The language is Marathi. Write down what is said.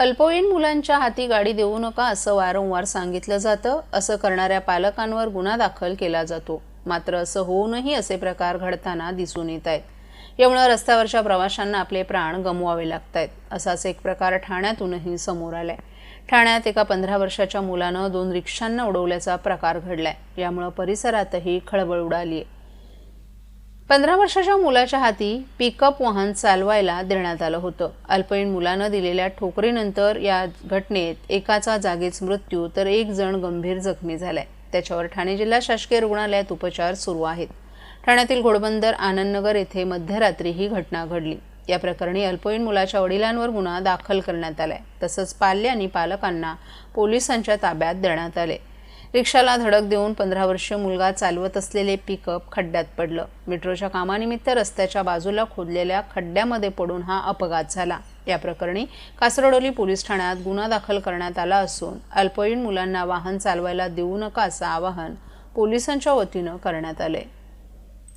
अल्पवयीन मुलांच्या हाती गाडी देऊ नका असं वारंवार सांगितलं जातं. असं करणाऱ्या पालकांवर गुन्हा दाखल केला जातो. मात्र असं होऊनही असे प्रकार घडताना दिसून येत आहेत. यामुळे रस्त्यावरच्या प्रवाशांना आपले प्राण गमवावे लागत आहेत असाच एक प्रकार ठाण्यातूनही समोर आलाय. ठाण्यात एका पंधरा वर्षाच्या मुलानं दोन रिक्षांना उडवल्याचा प्रकार घडलाय. यामुळे परिसरातही खळबळ उडाली आहे पंधरा वर्षाच्या मुलाच्या हाती पिकअप वाहन चालवायला देण्यात आलं होतं. अल्पवयीन मुलानं दिलेल्या ठोकरीनंतर या घटनेत एकाचा जागीच मृत्यू तर एक जण गंभीर जखमी झालाय. त्याच्यावर ठाणे जिल्हा शासकीय रुग्णालयात उपचार सुरू आहेत. ठाण्यातील घोडबंदर आनंदनगर येथे मध्यरात्री ही घटना घडली. या प्रकरणी अल्पवयीन मुलाच्या वडिलांवर गुन्हा दाखल करण्यात आलाय. तसंच पाल्य आणि पालकांना पोलिसांच्या ताब्यात देण्यात आले रिक्षाला धडक देऊन पंधरा वर्षीय मुलगा चालवत असलेले पिकअप खड्ड्यात पडलं. मेट्रोच्या कामानिमित्त रस्त्याच्या बाजूला खोदलेल्या खड्ड्यामध्ये पडून हा अपघात झाला. या प्रकरणी कासरडोली पोलीस ठाण्यात गुन्हा दाखल करण्यात आला असून अल्पवयीन मुलांना वाहन चालवायला देऊ नका असं आवाहन पोलिसांच्या वतीनं करण्यात आलंय.